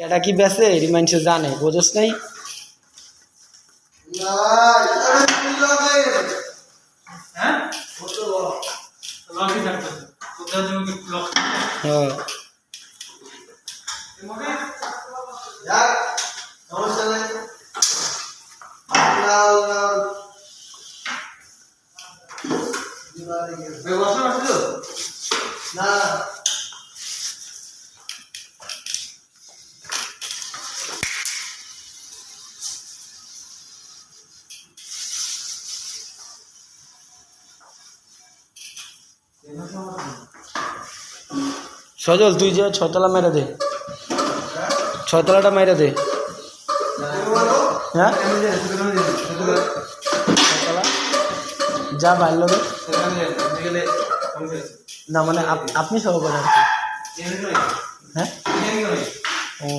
এটা কি বেছে রিমাইন্ডে জানে বোঝস নাই? হ্যাঁ। সজল তুই যে ছতলা মেরে দে। ছতলাটা মেরে দে। হ্যাঁ? যা বাড়লো রে না মানে আপ- আপনি সহকারে আর কি হ্যাঁ? ও।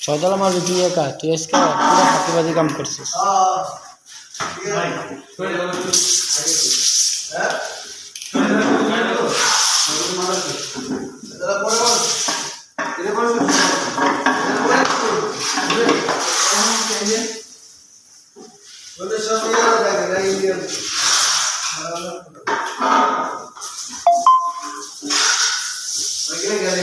ছতলা মারবি তুই একা, তুই আজকে পুরো ফাঁকিবাজি কাম করছিস। না ইন্ডিয়ান ওইখানে গেলে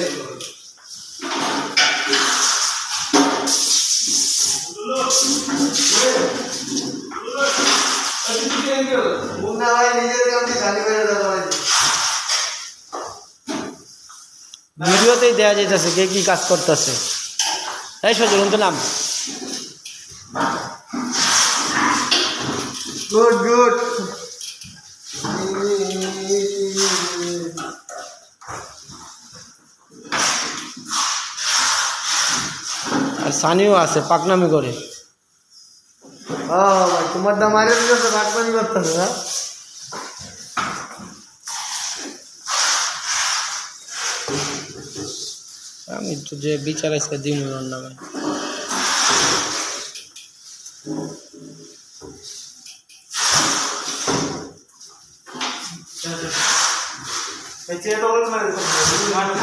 মুন্না ভাই নিজের কামটি খালি করে দেওয়া ভিডিওতেই দেওয়া যাইতেছে কে কি কাজ করতেছে। এই সজল তো নাম? Good good. আর সানিও আছে পাকনামি করে। তোমার দাম দিতেছে রাখবানি করতেছে না? আমি তো যে বিচার আজকে দিন নামে। চেয়ে তো পারে